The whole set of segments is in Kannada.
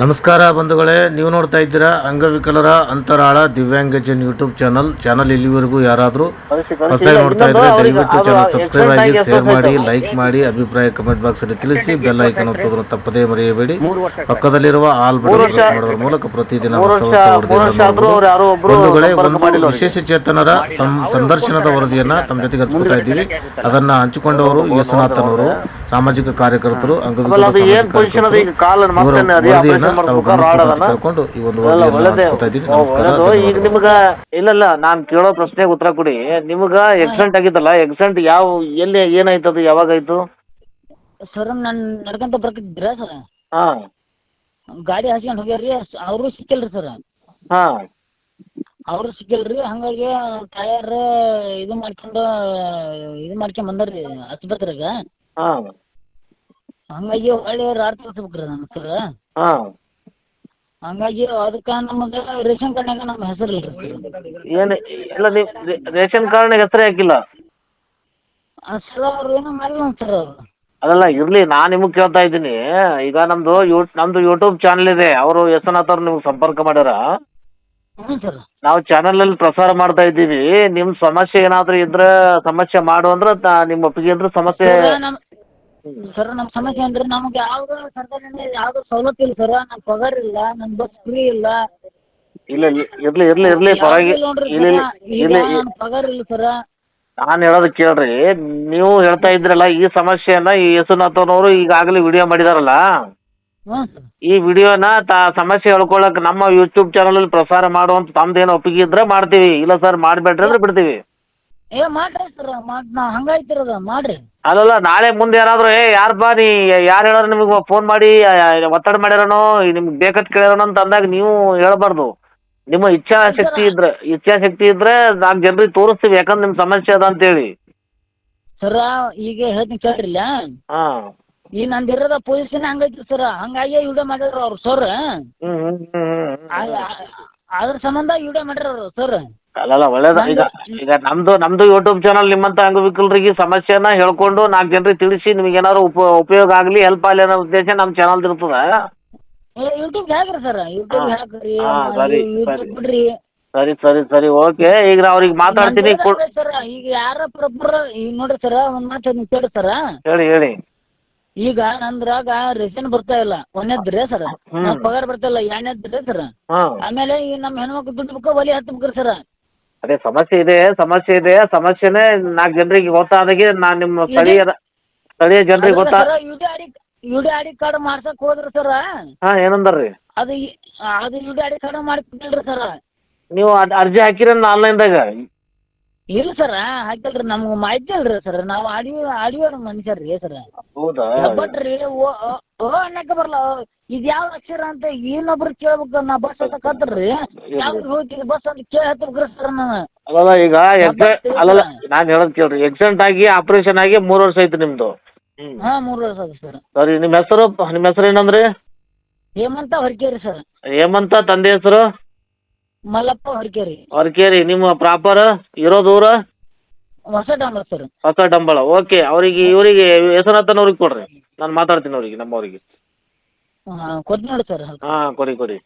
ನಮಸ್ಕಾರ ಬಂಧುಗಳೇ ನೀವು ನೋಡ್ತಾ ಇದ್ದೀರಾ ಅಂಗವಿಕಲರ ಅಂತರಾಳ ದಿವ್ಯಾಂಗಜನ್ ಯೂಟ್ಯೂಬ್ ಚಾನಲ್. ಚಾನಲ್ ಇಲ್ಲಿವರೆಗೂ ಯಾರಾದರೂ ಹೊಸದಾಗಿ ನೋಡ್ತಾ ಇದ್ರೆ ದಯವಿಟ್ಟು ಚಾನಲ್ ಸಬ್ಸ್ಕ್ರೈಬ್ ಆಗಿ ಶೇರ್ ಮಾಡಿ ಲೈಕ್ ಮಾಡಿ ಅಭಿಪ್ರಾಯ ಕಮೆಂಟ್ ಬಾಕ್ಸ್ ಅಲ್ಲಿ ತಿಳಿಸಿ ಬೆಲ್ ಐಕನ್ ಒತ್ತೋದನ್ನು ತಪ್ಪದೇ ಮರೆಯಬೇಡಿ. ಪಕ್ಕದಲ್ಲಿರುವ ಆಲ್ ಬಟನ್ ಪ್ರೆಸ್ ಮಾಡೋದ್ರ ಮೂಲಕ ಪ್ರತಿದಿನ ಹೊಸ ಹೊಸ. ಬಂಧುಗಳೇ ಒಂದು ವಿಶೇಷ ಚೇತನರ ಸಂದರ್ಶನದ ವರದಿಯನ್ನ ತಮ್ಮ ಜೊತೆಗೆ ಹಂಚ್ಕೊತಾ ಇದ್ದೀವಿ. ಅದನ್ನ ಹಂಚಿಕೊಂಡವರು ಯೇಸುನಾಥನವರು ಸಾಮಾಜಿಕ ಕಾರ್ಯಕರ್ತರು ಅಂಗವಿಕಲ ಸಾಮಾಜಿಕ ಪೊಸಿಷನ್ ಈಗ ಕೇಳ್ಕೊಂಡು ಈ ಒಂದು ಈಗ. ನಿಮ್ಗ ಇಲ್ಲ ಇಲ್ಲ ನಾನ್ ಕೇಳೋ ಪ್ರಶ್ನೆಗೆ ಉತ್ತರ ಕೊಡಿ. ನಿಮ್ಗ ಎಕ್ಸಿಡೆಂಟ್ ಆಗಿತ್ತಲ್ಲ ಎಕ್ಸಿಡೆಂಟ್ ಯಾವ ಎಲ್ಲಿ ಏನಾಯ್ತದು ಯಾವಾಗ ಆಯ್ತು ಸರ್ ನಾನು ನಡ್ಕೊಂತ ಬರ್ತಿದ್ರ ಸರ್? ಹಾ. ಗಾಡಿ ಹಾಸ್ಕೊಂಡ್ ಹೋಗ್ಯಾರ್ರಿ ಅವರು ಸಿಕ್ಕಲ್ರಿ ಸರ್. ಹಾ. ಅವರು ಸಿಕ್ಕಿಲ್ರಿ ಹಂಗಾಗಿ ಟಯರ್ ಇದು ಮಾಡ್ಕೊಂಡು ಇದು ಮಾಡ್ಕೊಂಡ್ ಬಂದಾರ್ರಿ ಆಸ್ಪತ್ರೆಗ ಹಾ. ಹಂಗಾಗಿ ಹೊಳ್ಳಿ ರಾಡ್ ತೋರ್ಸ್ಬೇಕ್ರಿ ನನ್ನ ಸರ್ ಹಾ. ಹಂಗಾಗಿ ಅದಕ್ಕೆ ನಮಗೆ ರೇಷನ್ ಕಾರ್ಡ್ನಾಗ ನಮ್ಮ ಹೆಸರು ಇಲ್ರಿ. ಏನು ಇಲ್ಲ ನೀವು ರೇಷನ್ ಕಾರ್ಡ್ ಹೆಸರೇ ಹಾಕಿಲ್ಲ? ಸರ್ ಅವ್ರು ಏನೋ ಮಾಡಿಲ್ಲ ಸರ್ ಅವರು. ಅದಲ್ಲ ಇರ್ಲಿ ನಾನು ನಿಮಗ್ ಕೇಳ್ತಾ ಇದ್ದೀನಿ. ಈಗ ನಮ್ದು ಯೂ ನಮ್ದು ಯೂಟ್ಯೂಬ್ ಚಾನಲ್ ಇದೆ. ಅವರು ಯಶನಾಥ್ ಅವ್ರು ನಿಮ್ಗೆ ಸಂಪರ್ಕ ಮಾಡ್ಯಾರ. ಹ್ಞೂ ಸರ್. ನಾವು ಚಾನಲ್ ಅಲ್ಲಿ ಪ್ರಸಾರ ಮಾಡ್ತಾ ಇದ್ದೀವಿ. ನಿಮ್ ಸಮಸ್ಯೆ ಏನಾದ್ರೂ ಇದ್ರೆ ಸಮಸ್ಯೆ ಮಾಡು ಅಂದ್ರೆ ತ- ನಿಮ್ಮ ಒಪ್ಪಿಗೆ ಅಂದ್ರೆ ಸಮಸ್ಯೆ ನಮ್ಮ ಸರ್ ನಮ್ಮ ಸಮಸ್ಯೆ ಅಂದ್ರೆ ನಮ್ಗೆ ಯಾವ್ದು ಸರ್ಕಾರದಿಂದ ಯಾವ್ದು ಸವಲತ್ತು ಇಲ್ಲ ಸರ್. ನಮ್ಮ ಪಗಾರ ಇಲ್ಲ ನನ್ನ ಬಸ್ ಫ್ರೀ ಇಲ್ಲ. ಇಲ್ಲ ಇಲ್ಲ, ಇರ್ಲಿ ಇರ್ಲಿ ಇರ್ಲಿ ಪರವಾಗಿ ಇಲ್ಲ ಇಲ್ಲ ಇಲ್ಲ ನನ್ ಪಗಾರ ಇಲ್ಲ ಸರ್. ನಾನು ಹೇಳೋದು ಕೇಳ್ರಿ ನೀವು ಹೇಳ್ತಾ ಇದ್ರಲ್ಲ ಈ ಸಮಸ್ಯೆಯನ್ನ ಈ ಯಶನಾಥನವರು ಈಗಾಗಲೇ ವಿಡಿಯೋ ಮಾಡಿದಾರಲ್ಲ? ಹ್ಞೂ ಸರ್. ಈ ವಿಡಿಯೋನ ತಾ ಸಮಸ್ಯೆ ಹೇಳ್ಕೊಳಕ್ ನಮ್ಮ ಯೂಟ್ಯೂಬ್ ಚಾನಲ್ ಅಲ್ಲಿ ಪ್ರಸಾರ ಮಾಡುವಂತ ತಮ್ದೇನು ಒಪ್ಪಿಗೆ ಇದ್ರೆ ಮಾಡ್ತೀವಿ. ಇಲ್ಲ ಸರ್ ಮಾಡ್ಬೇಡ್ರಿ ಅಂದ್ರೆ ಬಿಡ್ತೀವಿ. ಏ ಮಾಡ್ರಿ ಸರ್ ಮಾಡ್ ನಾ ಹಂಗಾಯ್ತಿರೋದ ಮಾಡ್ರಿ. ಅಲ್ಲಲ್ಲ ನಾಳೆ ಮುಂದೆ ಯಾರಾದ್ರೂ ಏ ಯಾರಪ್ಪ ನೀ ಯಾರು ಹೇಳೋರು ನಿಮಗೆ ಫೋನ್ ಮಾಡಿ ಆ, ಒತ್ತಡ ಮಾಡ್ಯಾರನೋ ನಿಮ್ಗೆ ಬೇಕಂತ ಕೇಳ್ಯಾರನೋ ಅಂತ ಅಂದಾಗ ನೀವು ಹೇಳ್ಬಾರ್ದು. ನಿಮ್ಮ ಇಚ್ಛಾಶಕ್ತಿ ಇದ್ರೆ ಇಚ್ಛಾಶಕ್ತಿ ಇದ್ರೆ ನಾಲ್ಕು ಜನರಿಗೆ ತೋರಿಸ್ತೀವಿ ಯಾಕಂದ್ರೆ ನಿಮ್ಮ ಸಮಸ್ಯೆ ಅದ ಅಂತೇಳಿ. ಸರ ಈಗ ಹೇಳ್ತೀನಿ ಕೇಳ್ರಿಲ್ಲ? ಹಾಂ. ಈ ನಂದು ಇರೋದ ಪೊಸಿಷನ್ ಹಂಗೈತಿ ಸರ್ ಹಂಗಾಗಿ ವಿಡಿಯೋ ಮಾಡ್ಯಾರ ಅವ್ರು ಸರ್. ಹ್ಮ್ ಹ್ಮ್ ಹ್ಮ್ ಹ್ಮ್ ಅದ್ರ ಸಂಬಂಧ ವಿಡಿಯೋ ಮಾಡ್ಯಾರ ಅವ್ರು ಸರ್. ಅಲ್ಲಲ್ಲ ಒಳ್ಳೇದ. ಈಗ ಈಗ ನಮ್ದು ನಮ್ದು ಯೂಟ್ಯೂಬ್ ಚಾನಲ್ ನಿಮ್ಮಂತ ಅಂಗವಿಕಲರಿಗೆ ಸಮಸ್ಯೆನ ಹೇಳ್ಕೊಂಡು ನಾಲ್ಕು ಜನರಿಗೆ ತಿಳಿಸಿ ನಿಮ್ಗೆ ಏನಾದ್ರು ಉಪ ಉಪಯೋಗ ಆಗಲಿ ಹೆಲ್ಪ್ ಆಗಲಿ ಅನ್ನೋ ಉದ್ದೇಶ ನಮ್ಮ ಚಾನಲ್ ಇರ್ತದ. ಯೂಟ್ಯೂಬ್ ಹಾಕ್ರಿ ಸರ್ ಯೂಟ್ಯೂಬ್ ಹಾ. ಹಾಕ್ರಿ ಹಾ, ಸರಿ, ಯೂಟ್ಯೂಬ್ ಸರಿ. ಬಿಡ್ರಿ. ಸರಿ ಸರಿ ಸರಿ ಓಕೆ ಈಗ ನಾ ಅವ್ರಿಗೆ ಮಾತಾಡ್ತೀನಿ ಕೊ- ಸರ್ ಈಗ ಯಾರ ಪ್ರೊಬ್ಬರ ಈಗ ನೋಡ್ರಿ ಸರ್ ಒಂದ್ ಮಾತು ನೀವು ಕೇಳಿ ಸರ್ ಹೇಳಿ ಹೇಳಿ. ಈಗ ನಂದ್ರಾಗ ರೇಷನ್ ಬರ್ತಾ ಇಲ್ಲ. ಒಂದೇದ್ರಿ ಸರ್ ಹ್ಮ್. ಪಗಾರ ಬರ್ತಾ ಇಲ್ಲ ಎರಡನೇದ್ರಿ ಸರ್ ಹಾಂ. ಆಮೇಲೆ ಈ ನಮ್ಮ ಹೆಣ್ಮಕ್ಳು ದುಡ್ಡು ಒಲಿ ಹತ್ಬೇಕ್ರಿ ಸರ್ ಅದೇ ಸಮಸ್ಯೆ ಇದೆ ಸಮಸ್ಯೆ ಇದೆ ಸಮಸ್ಯೆನೇ ನಾಲ್ಕು ಜನರಿಗೆ ಗೊತ್ತಾದಾಗೆ ನಾನು ನಿಮ್ಮ ಸ್ಥಳೀಯ ಸ್ಥಳೀಯ ಜನರಿಗೆ ಗೊತ್ತಾ? U D ID U D card ಮಾಡ್ಸಕ್ ಹೋದ್ರಿ ಸರ್? ಹಾಂ ಏನಂದಾರ್ರಿ ಅದು ಈ- ಅದು ಯು ಡಿ ಐಡಿ ಕಾರ್ಡ್ ಮಾಡ್ಕೊಟ್ಟಿಲ್ರಿ ಸರ್. ನೀವು ಅದ್ ಅರ್ಜಿ ಹಾಕಿರ ಆನ್ಲೈನ್ದಾಗ ಇಲ್ಲ ಸರ್ ಹಾಕಿಲ್ರಿ ನಮ್ಗೆ ಮಾಹಿತಿ ಅಲ್ರಿ ಸರ್. ನಾವು ಆಡಿಯೋ ಆಡಿಯೋ ಮನುಷ್ಯರ್ ರೀ ಸರ್. ಹೌದಾ? ಬಟ್ ರೀ ಓ ಓ- ಅನ್ನಕ್ಕೆ ಬರಲ್ಲ. ಇದು ಯಾವ ಅಕ್ಷರ ಅಂತ ಇನ್ನೊಬ್ರು ಕೇಳ್ಬೇಕು ನಾ ಬಸ್ ಅಂತ ಕತ್ರಿ ಯಾವ ಬಸ್ ಅಂತ ಕೇಳಿ ಹತ್ತಬೇಕ್ರಿ ಸರ್ ನಾನು ಅಲ್ಲಲ್ಲ ಈಗ ಅಲ್ಲಲ್ಲ ನಾನ್ ಹೇಳೋದು ಕೇಳ್ರಿ. ಎಕ್ಸಿಡೆಂಟ್ ಆಗಿ ಆಪರೇಷನ್ ಆಗಿ ಮೂರು ವರ್ಷ ಆಯ್ತು ನಿಮ್ದು. ಹಾ ಮೂರು ವರ್ಷ ಆಯ್ತು ಸರ್. ಸರಿ ನಿಮ್ಮ ಹೆಸರು ನಿಮ್ಮ ಹೆಸರು ಏನಂದ್ರಿ? ಹೇಮಂತ ಹೊರಕೇರಿ ಸರ್. ಹೇಮಂತ ತಂದೆ ಹೆಸರು? ಮಲ್ಲಪ್ಪ ಹೊರಕೇರಿ ಹೊರಕೇರಿ ನಿಮ್ಮ ಪ್ರಾಪರ್ ಇರೋದು ಊರ ಹೊಸ ಡಾಂಬರ್ ಸರ್ ಹೊಸ ಡಂಬಳ ಓಕೆ ಅವರಿಗೆ ಇವರಿಗೆ ಹೆಸರತ್ತನವ್ರಿಗೆ ಕೊಡ್ರಿ. ನಾನು ಮಾತಾಡ್ತೀನಿ ಅವರಿಗೆ ನಮ್ಮವರಿಗೆ ಕೊಟ್ಟು ನೋಡಿ ಸರ್ ಹಾಂ ಕೊಡಿ ಕೊಡಿ.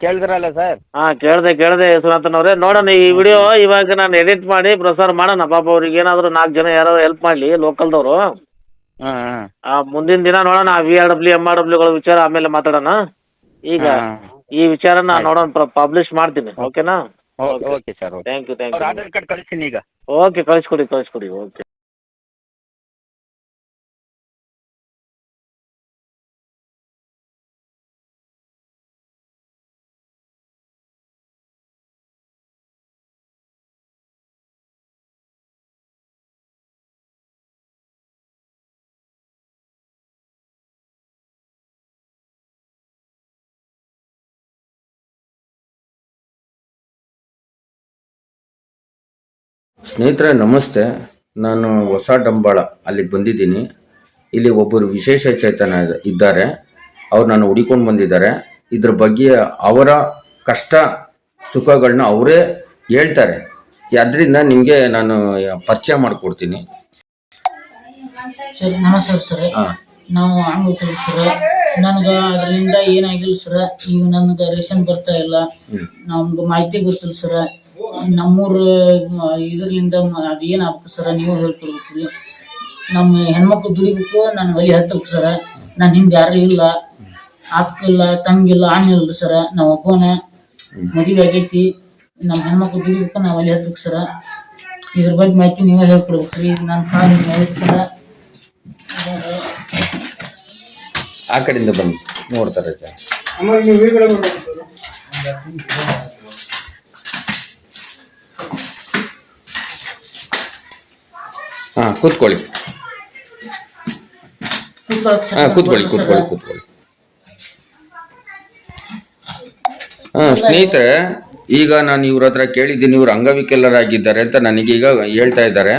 ಕೇಳಿದ್ರಲ್ಲ ಸರ್ ಹಾಂ ಕೇಳಿದೆ ಕೇಳಿದೆ ಅವರೇ ನೋಡೋಣ ಈ ವಿಡಿಯೋ ಇವಾಗ ನಾನು ಎಡಿಟ್ ಮಾಡಿ ಪ್ರಸಾರ ಮಾಡೋಣ. ಪಾಪ ಅವ್ರಿಗೆ ಏನಾದರೂ ನಾಲ್ಕು ಜನ ಯಾರೋ ಹೆಲ್ಪ್ ಮಾಡಲಿ ಲೋಕಲ್ದವರು ಹಾಂ ಹಾಂ. ಆ, ಮುಂದಿನ ದಿನ ನೋಡೋಣ V R W M R ಡಬ್ಲ್ಯೂಗಳ ವಿಚಾರ ಆಮೇಲೆ ಮಾತಾಡೋಣ. ಈಗ ಈ ವಿಚಾರನ ನೋಡೋಣ ಪಬ್ಲಿಷ್ ಮಾಡ್ತೀನಿ ಓಕೆನಾ okay sir thank you thank you Aadhaar card ಕಳಿಸ್ತೀನಿ ಈಗ. ಓಕೆ ಕಳಿಸ್ಕೊಡಿ ಕಳಿಸ್ಕೊಡಿ ಓಕೆ ಸ್ನೇಹಿತರೆ ನಮಸ್ತೆ. ನಾನು ಹೊಸ ಡಂಬಾಳ ಅಲ್ಲಿಗೆ ಬಂದಿದ್ದೀನಿ. ಇಲ್ಲಿ ಒಬ್ಬರು ವಿಶೇಷ ಚೇತನ ಇದ್ದಾರೆ. ಅವ್ರು ನಾನು ಹುಡಿಕೊಂಡು ಬಂದಿದ್ದಾರೆ. ಇದ್ರ ಬಗ್ಗೆ ಅವರ ಕಷ್ಟ ಸುಖಗಳನ್ನ ಅವರೇ ಹೇಳ್ತಾರೆ. ಅದರಿಂದ ನಿಮಗೆ ನಾನು ಪರಿಚಯ ಮಾಡಿಕೊಡ್ತೀನಿ. ಸರ್ ನಮಸ್ಕಾರ ಸರ್. ನಾವು ಆಗುತ್ತೀವಿ ಸರ್. ನನಗೆ ಅದರಿಂದ ಏನಾಗಿಲ್ಲ ಸರ್. ಈಗ ನನಗೆ ರೇಷನ್ ಬರ್ತಾ ಇಲ್ಲ. ನಮ್ಗೆ ಮಾಹಿತಿ ಗೊತ್ತಿಲ್ಲ ಸರ. ನಮ್ಮೂರ ಇದರಿಂದ ಅದು ಏನು ಆಗ್ಬೇಕು ಸರ? ನೀವು ಹೇಳ್ಕೊಡ್ಬೇಕ್ರಿ ನಮ್ಮ ಹೆಣ್ಮಕ್ಳು ದುಡಿಬೇಕು ನಾನು ಒಲಿ ಹತ್ತಬೇಕು ಸರ. ನಾನು ಹಿಂದೆ ಯಾರು ಇಲ್ಲ. ಅಕ್ಕಿಲ್ಲ ತಂಗಿಲ್ಲ ಇಲ್ಲ ಸರ. ನಾವು ಒಬ್ಬನ ಮದುವೆ ಆಗೈತಿ. ನಮ್ಮ ಹೆಣ್ಮಕ್ಳು ದುಡಿಬೇಕು ನಾವು ಒಲಿ ಹತ್ತಬೇಕು ಸರ. ಇದ್ರ ಬಗ್ಗೆ ಮಾಹಿತಿ ನೀವೇ ಹೇಳ್ಕೊಡ್ಬೇಕ್ರಿ ನನ್ನ ಕಾಲು ಮಾಹಿತಿ ಸರ. ಆ ಕಡೆಯಿಂದ ಬಂದು ನೋಡ್ತಾರೆ ಜನ. ಹಾ ಕೂತ್ಕೊಳ್ಳಿ. ಹಾಂ ಕೂತ್ಕೊಳ್ಳಿ ಕೂತ್ಕೊಳ್ಳಿ. ಕೂತ್ಕೊಳ್ಳಿ. ಹಾ ಸ್ನೇಹಿತರೆ ಈಗ ನಾನು ಇವ್ರ ಹತ್ರ ಕೇಳಿದ್ದೀನಿ ಇವ್ರು ಅಂಗವಿಕಲರಾಗಿದ್ದಾರೆ ಅಂತ ನನಗೀಗ ಹೇಳ್ತಾ ಇದ್ದಾರೆ.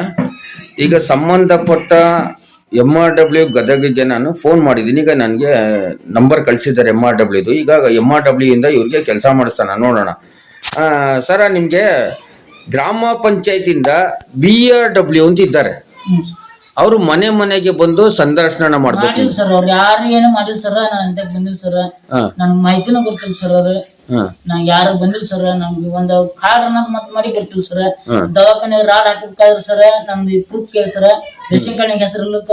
ಈಗ ಸಂಬಂಧಪಟ್ಟ ಎಂ ಆರ್ ಡಬ್ಲ್ಯೂ ಗದಗಿಗೆ ನಾನು ಫೋನ್ ಮಾಡಿದ್ದೀನಿ. ಈಗ ನನಗೆ ನಂಬರ್ ಕಳಿಸಿದ್ದಾರೆ ಎಂ ಆರ್ ಡಬ್ಲ್ಯೂದು ಈಗ ಎಂ ಆರ್ ಡಬ್ಲ್ಯೂ ಇಂದ ಇವ್ರಿಗೆ ಕೆಲಸ ಮಾಡಿಸ್ತಾನ ನೋಡೋಣ. ಸರ ನಿಮಗೆ ಗ್ರಾಮ ಪಂಚಾಯತಿಯಿಂದ ಬಿ ಆರ್ ಡಬ್ಲ್ಯೂ ಅಂತ ಇದ್ದಾರೆ. ಅವರು ಮನೆ ಮನೆಗೆ ಬಂದು ಸಂದರ್ಶನ ಮಾಡ್ಬೇಕು. ಮಾಡಿಲ್ಲ ಸರ್ ಅವ್ರು. ಯಾರು ಏನು ಮಾಡಿಲ್ಲ ಸರ್. ನಾನು ಅಂತ ಬಂದಿಲ್ಲ ಸರ್. ಹಾ. ನನ್ಗೆ ಮಾಹಿತಿನೂ ಗೊತ್ತಿಲ್ಲ ಸರ್ ಅದು ಹಾ. ನಾ ಯಾರು ಬಂದಿಲ್ಲ ಸರ್. ನಮ್ಗೆ ಒಂದು ಕಾರ್ಡ್ ಅನ್ನೋದು ಮತ್ತೆ ಮಾಡಿ ಗೊತ್ತಿಲ್ಲ ಸರ್. ದವಾಖಾನೆ ರಾಡ್ ಹಾಕಬೇಕಾದ್ರೆ ಸರ್. ನಮ್ದು ಪ್ರೂಫ್ ಕೇಳಿ ಸರ್. ರೇಷನ್ ಕಾರ್ಡ್ ಹೆಸರಲ್ಲಕ್ಕ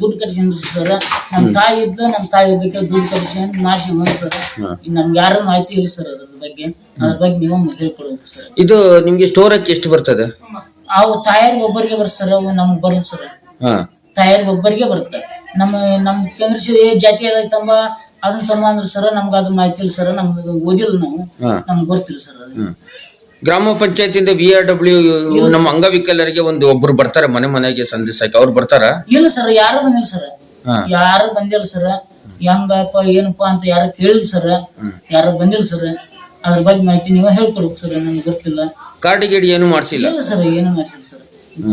ದುಡ್ಡು ಕಟ್ಕೊಂಡು ಸರ್. ನಮ್ ತಾಯಿ ಇದ್ಲು ನಮ್ ತಾಯಿ ಬೇಕಾದ್ರೆ ದುಡ್ಡು ಕಟ್ಸ್ಕೊಂಡು ಮಾಡಿಸಿ ಬಂದು ಸರ್. ನಮ್ಗೆ ಯಾರು ಮಾಹಿತಿ ಇಲ್ಲ ಸರ್ ಅದ್ರ ಬಗ್ಗೆ. ಅದ್ರ ಬಗ್ಗೆ ನೀವು ಹೇಳ್ಕೊಡ್ಬೇಕು ಸರ್. ಇದು ನಿಮ್ಗೆ ಸ್ಟೋರಕ್ಕೆ ಎಷ್ಟು ಬರ್ತದೆ? ಅವು ತಾಯಾರಿಗೆ ಒಬ್ಬರಿಗೆ ಬರ್ತ ಸರ್ ಅವು ನಮ್ಗೆ ಬರಲ್ಲ ಸರ್. ತಾಯಾರಿಗೆ ಒಬ್ಬರಿಗೆ ಬರುತ್ತೆ. ನಮ್ಮ ನಮ್ಮ ಕೇಂದ್ರ ಜಾತಿ ತಮ್ಮ ಅದನ್ನ ತಮ್ಮ ಅಂದ್ರೆ ಸರ್ ನಮ್ಗೆ ಅದು ಮಾಹಿತಿ ಇಲ್ಲ ಸರ್ ನಮ್ಗೆ ಓದಿಲ್ಲ ನಾವು. ನಮ್ಗೆ ಗೊತ್ತಿಲ್ಲ ಸರ್ ಅದು. ಗ್ರಾಮ ಪಂಚಾಯತಿಯಿಂದ ವಿ ಆರ್ ಡಬ್ಲ್ಯೂ ನಮ್ಮ ಅಂಗವಿಕಲರಿಗೆ ಒಂದು ಒಬ್ರು ಬರ್ತಾರೆ ಮನೆ ಮನೆಗೆ ಸಂದೇಶಕ್ಕೆ ಅವ್ರು ಬರ್ತಾರ? ಇಲ್ಲ ಸರ್ ಯಾರು ಬಂದಿಲ್ಲ ಸರ್. ಯಾರು ಬಂದಿಲ್ಲ ಸರ್. ಹೆಂಗಪ್ಪ ಏನಪ್ಪ ಅಂತ ಯಾರು ಕೇಳಿಲ್ಲ ಸರ್. ಯಾರು ಬಂದಿಲ್ಲ ಸರ್. ಅದ್ರ ಬಗ್ಗೆ ಮಾಹಿತಿ ನೀವು ಹೇಳ್ಕೊಡ್ಬೇಕು ಸರ್ ನನಗೆ ಗೊತ್ತಿಲ್ಲ. ಕಾರ್ಡ್ ಗೇಡಿ ಏನು ಮಾಡಿಸಿಲ್ಲ? ಇಲ್ಲ ಸರ್ ಏನು ಮಾಡಿಸಿಲ್ಲ ಸರ್.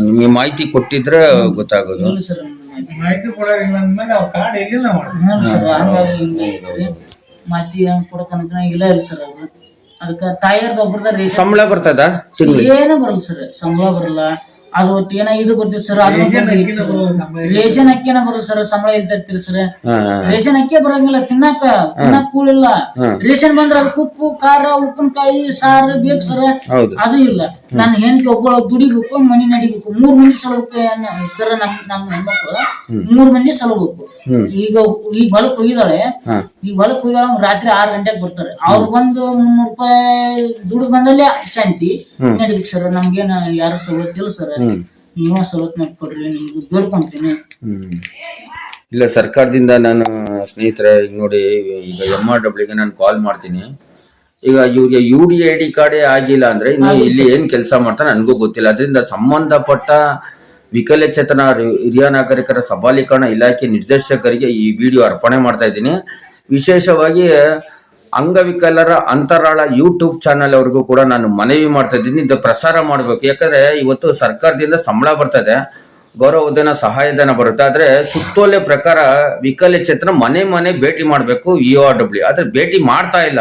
ನಿಮಗೆ ಮಾಹಿತಿ ಕೊಟ್ಟಿದ್ರೆ ಗೊತ್ತಾಗೋದು. ಇಲ್ಲ ಸರ್ ಮಾಹಿತಿ ಮಾಹಿತಿ ಕೊಡೋರಿಲ್ಲ ಅಂದ್ಮೇಲೆ ನಾವು ಕಾರ್ಡ್ ಇಲ್ಲ ಮಾಡಿ ಸರ್ ಹಂಗಾಗಿ. ಮಾಹಿತಿ ಏನು ಕೊಡಕಂತ ಇಲ್ಲ ಇಲ್ಲ ಸರ್ ಅದು ಅದಕ್ಕೆ ತಾಯಿಯರ್ದು ಒಬ್ಬರದ ರೇಷನ್ ಸಂಬಳ ಬರ್ತದ ಏನೂ ಬರಲ್ಲ ಸರ್ ಸಂಬಳ ಬರಲ್ಲ. ಅದು ಒಟ್ಟು ಏನೋ ಇದು ಬರ್ತೈತೆ ಸರ್ ಅದು ರೇಷನ್ ಅಕ್ಕಿನ. ಬರಲ್ಲ ಸರ್ ಸಂಬಳ ಇಲ್ತಿರ್ತೀರಿ ಸರ್ ರೇಷನ್ ಅಕ್ಕಿ ಬರಂಗಿಲ್ಲ ತಿನ್ನಾಕ ತಿನ್ನಾಕ ಕೂಳಿಲ್ಲ ರೇಷನ್ ಬಂದ್ರ ಅದಕ್ಕೆ ಉಪ್ಪು ಖಾರ ಉಪ್ಪಿನಕಾಯಿ ಸಾರು ಬೇಕು ಸರ್ ಅದು ಇಲ್ಲ. ನನ್ನ ಹೆಂಡತಿ ಒಬ್ಬ ದುಡಿಬೇಕು ಮನಿ ನಡಿಬೇಕು. ಮೂರ್ ಮಂದಿ ಸಲಬೇಕು ಸರ್ ನಮ್ ನಮ್ಮ ಹೆಣ್ಮಕ್ಳು ಮೂರ್ ಮಂದಿ ಸಲಬೇಕು ಈಗ ಈಗ ಹೊಲಕ್ ಹೋಗಿದಾಳೆ ಈ ಈಗ ಹೊಲಕ್ ಹೋಗಿದಾಳ ರಾತ್ರಿ ಆರ್ ಗಂಟೆಗೆ ಬರ್ತಾರೆ. ಅವ್ರು ಬಂದು ಮುನ್ನೂರು ರೂಪಾಯಿ ದುಡ್ಡು ಬಂದಲ್ಲೇ ಶಾಂತಿ ನಡಿಬೇಕು ಸರ್ ನಮ್ಗೇನ ಯಾರು ಸವಲತ್ತಿಲ್ಲ ಸರ್. ನೀವ ಸವಲತ್ತು ನಡ್ಕೊಡ್ರಿ ನಿಮ್ಗೆ ಬೇಡ್ಕೊಂತೀನಿ. ಇಲ್ಲ ಸರ್ಕಾರದಿಂದ ನಾನು ಸ್ನೇಹಿತರೆ ಈಗ ನೋಡಿ ಈಗ ಎಂ ಆರ್ ಡಬ್ಲ್ಯೂಗೆ ನಾನು ಕಾಲ್ ಮಾಡ್ತೀನಿ. ಈಗ ಇವ್ರಿಗೆ ಯು ಡಿ ಐ ಡಿ ಕಾರ್ಡೇ ಆಗಿಲ್ಲ ಅಂದ್ರೆ ಇನ್ನು ಇಲ್ಲಿ ಏನ್ ಕೆಲಸ ಮಾಡ್ತಾರೆ ನನಗೂ ಗೊತ್ತಿಲ್ಲ. ಅದರಿಂದ ಸಂಬಂಧಪಟ್ಟ ವಿಕಲಚೇತನ ಹಿರಿಯ ನಾಗರಿಕರ ಸಬಲೀಕರಣ ಇಲಾಖೆ ನಿರ್ದೇಶಕರಿಗೆ ಈ ವಿಡಿಯೋ ಅರ್ಪಣೆ ಮಾಡ್ತಾ ಇದ್ದೀನಿ. ವಿಶೇಷವಾಗಿ ಅಂಗವಿಕಲರ ಅಂತರಾಳ ಯೂಟ್ಯೂಬ್ ಚಾನೆಲ್ ಅವ್ರಿಗೂ ಕೂಡ ನಾನು ಮನವಿ ಮಾಡ್ತಾ ಇದ್ದೀನಿ. ಇದು ಪ್ರಸಾರ ಮಾಡಬೇಕು. ಯಾಕಂದ್ರೆ ಇವತ್ತು ಸರ್ಕಾರದಿಂದ ಸಂಬಳ ಬರ್ತದೆ. ಗೌರವಧನ ಸಹಾಯಧನ ಬರುತ್ತೆ. ಆದರೆ ಸುತ್ತೋಲೆ ಪ್ರಕಾರ ವಿಕಲಚೇತನ ಮನೆ ಮನೆ ಭೇಟಿ ಮಾಡಬೇಕು ಇ ಆರ್ ಡಬ್ಲ್ಯೂ ಆದರೆ ಭೇಟಿ ಮಾಡ್ತಾ ಇಲ್ಲ.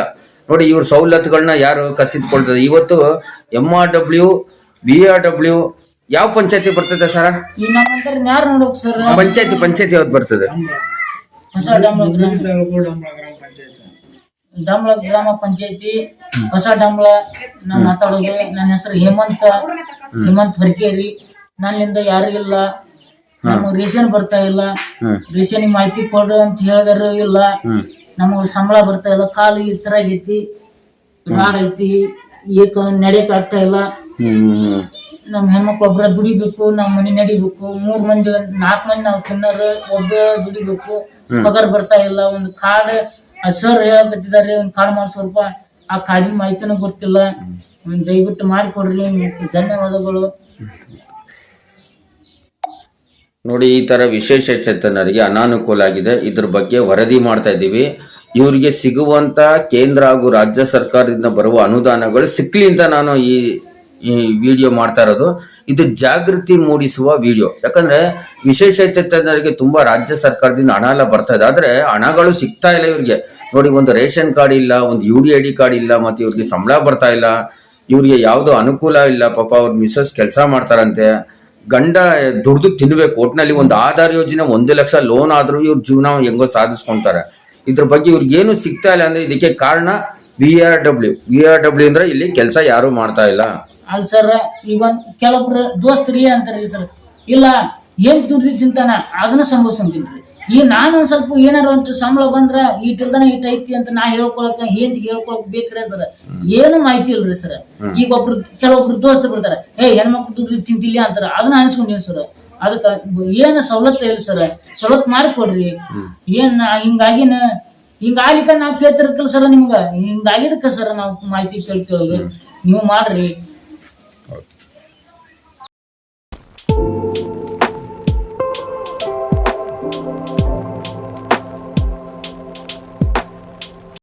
ನೋಡಿ ಇವ್ರ ಸವಲತ್ತುಗಳನ್ನ ಯಾರು ಕಸಿದ್ಕೊಳ್ತದೆ? ಇವತ್ತು M R W B R W ಯಾವ ಪಂಚಾಯತಿ ಬರ್ತದೆ ಸರ? ಪಂಚಾಯತಿ ಪಂಚಾಯತಿ ಯಾವ್ದು ಬರ್ತದೆ? ಡಂಬಳ ಗ್ರಾಮ. ಪಂಚಾಯತ್ ಹೊಸ ಡಂಬಳ ನಾನು ಮಾತಾಡೋದು ನನ್ನ ಹೆಸರು ಹೇಮಂತ ಹೇಮಂತ್ ಹೊರಕೇರಿ ನನ್ನಿಂದ ಯಾರು ಇಲ್ಲ. ನಮಗೆ ರೇಷನ್ ಬರ್ತಾ ಇಲ್ಲ. ರೇಷನ್ ಮಾಹಿತಿ ಕೊಡು ಅಂತ ಹೇಳಿದ್ರು ಇಲ್ಲ. ನಮಗೆ ಸಂಬಳ ಬರ್ತಾ ಇಲ್ಲ ಕಾಲು ಈ ತರ ಆಗೈತಿ ರಾಡ್ ಐತಿ ಏಕ ನಡೆಯಕ್ ಆಗ್ತಾ ಇಲ್ಲ. ನಮ್ ಹೆಣ್ಮಕ್ಳು ಒಬ್ರ ದುಡಿಬೇಕು ನಮ್ಮ ಮನೆ ನಡಿಬೇಕು ಮೂರ್ ಮಂದಿ ನಾಲ್ಕು ಮಂದಿ ನಾವು ತಿನ್ನೋರು ಒಬ್ಬ ದುಡಿಬೇಕು ಪಗಾರ ಬರ್ತಾ ಇಲ್ಲ ಒಂದು ಕಾರ್ಡ್ ಸರ್ ಹೇಳಕತ್ತಿದ್ದಾರೆ ಒಂದು ಕಾರ್ಡ್ ಮಾಡ್ಸೋ ರೂಪಾಯಿ ಆ ಕಾರ್ಡಿನ ಮಾಹಿತಿನೂ ಗೊತ್ತಿಲ್ಲ. ಒಂದ್ ದಯವಿಟ್ಟು ಮಾಡಿಕೊಡ್ರಿ ಧನ್ಯವಾದಗಳು. ನೋಡಿ, ಈ ತರ ವಿಶೇಷ ಚೇತನರಿಗೆ ಅನಾನುಕೂಲ ಆಗಿದೆ ಇದ್ರ ಬಗ್ಗೆ ವರದಿ ಮಾಡ್ತಾ ಇದ್ದೀವಿ. ಇವರಿಗೆ ಸಿಗುವಂತ ಕೇಂದ್ರ ಹಾಗೂ ರಾಜ್ಯ ಸರ್ಕಾರದಿಂದ ಬರುವ ಅನುದಾನಗಳು ಸಿಕ್ಲಿ ಅಂತ ನಾನು ಈ ಈ ವಿಡಿಯೋ ಮಾಡ್ತಾ ಇರೋದು. ಇದು ಜಾಗೃತಿ ಮೂಡಿಸುವ ವಿಡಿಯೋ. ಯಾಕಂದ್ರೆ, ವಿಶೇಷ ಚೇತನರಿಗೆ ತುಂಬಾ ರಾಜ್ಯ ಸರ್ಕಾರದಿಂದ ಹಣ ಎಲ್ಲ ಬರ್ತಾ ಇದೆ. ಆದ್ರೆ, ಹಣಗಳು ಸಿಗ್ತಾ ಇಲ್ಲ ಇವರಿಗೆ. ನೋಡಿ, ಒಂದು ರೇಷನ್ ಕಾರ್ಡ್ ಇಲ್ಲ, ಒಂದು ಯು ಡಿ ಕಾರ್ಡ್ ಇಲ್ಲ, ಮತ್ತೆ ಇವ್ರಿಗೆ ಸಂಬಳ ಬರ್ತಾ ಇಲ್ಲ. ಇವ್ರಿಗೆ ಯಾವುದೋ ಅನುಕೂಲ ಇಲ್ಲ, ಪಾಪ ಅವ್ರ ಮಿಸ್ಸಸ್ ಕೆಲಸ ಮಾಡ್ತಾರಂತೆ. ಗಂಡ ದುಡ್ದು ತಿನ್ಬೇಕು. ಒಟ್ನಲ್ಲಿ ಒಂದು ಆಧಾರ್ ಯೋಜನೆ, ಒಂದು ಲಕ್ಷ ಲೋನ್ ಆದ್ರೂ ಇವ್ರ ಜೀವನ ಹೆಂಗೋ ಸಾಧಿಸ್ಕೊಂತಾರೆ. ಇದ್ರ ಬಗ್ಗೆ ಇವ್ರಿಗೆ ಏನು ಸಿಗ್ತಾ ಇಲ್ಲ ಅಂದ್ರೆ ಇದಕ್ಕೆ ಕಾರಣ V R W. V R W ಅಂದ್ರೆ ಇಲ್ಲಿ ಕೆಲಸ ಯಾರು ಮಾಡ್ತಾ ಇಲ್ಲ. ಅಲ್ಲ ಸರ್ ಈಗ ಕೆಲವೊಬ್ರು ದೋಸ್ತರಿ ಅಂತಾರೆ ಸರ್ ಇಲ್ಲ, ಏನ್ ದುಡ್ದು ತಿಂತಾನ? ಅದನ್ನ ಸಂಭವಿಸ್ಕೊಂತೀನಿ ಈ ನಾನು ಸ್ವಲ್ಪ ಏನಾರ ಒಂದು ಸಂಬಳ ಬಂದ್ರ ಇಟ್ಟಿಲ್ದನ ಇಟ್ ಐತಿ ಅಂತ ನಾ ಹೇಳ್ಕೊಳಕ ಏನ್ ಹೇಳ್ಕೊಳಕ್ ಬೇಕ್ರೆ ಸರ್. ಏನು ಮಾಹಿತಿ ಇಲ್ರಿ ಸರ್. ಈಗ ಒಬ್ರು ಕೆಲವೊಬ್ರು ದೋಸ್ತರು ಬಿಡ್ತಾರ, ಏ, ಹೆಣ್ಮಕ್ಳು ದುಡ್ಡು ತಿಂತಿಲ್ಲ ಅಂತಾರ. ಅದನ್ನ ಅನ್ಸ್ಕೊಂಡಿವಿ ಸರ್. ಅದಕ್ಕ ಏನ ಸವಲತ್ತು ಇಲ್ಲ ಸರ್. ಸವಲತ್ತು ಮಾಡಿಕೊಡ್ರಿ. ಏನ್ ಹಿಂಗಾಗಿನ, ಹಿಂಗಾಗ್ಲಿಕ್ಕ ನಾವ್ ಕೇಳ್ತಿರ್ಕಲ್ ಸರ್ ನಿಮ್ಗ. ಹಿಂಗಾಗಿದಕ್ಕ ಸರ್ ನಾವ್ ಮಾಹಿತಿ ಕೇಳ್ತೇವ್ರಿ ನೀವು ಮಾಡ್ರಿ.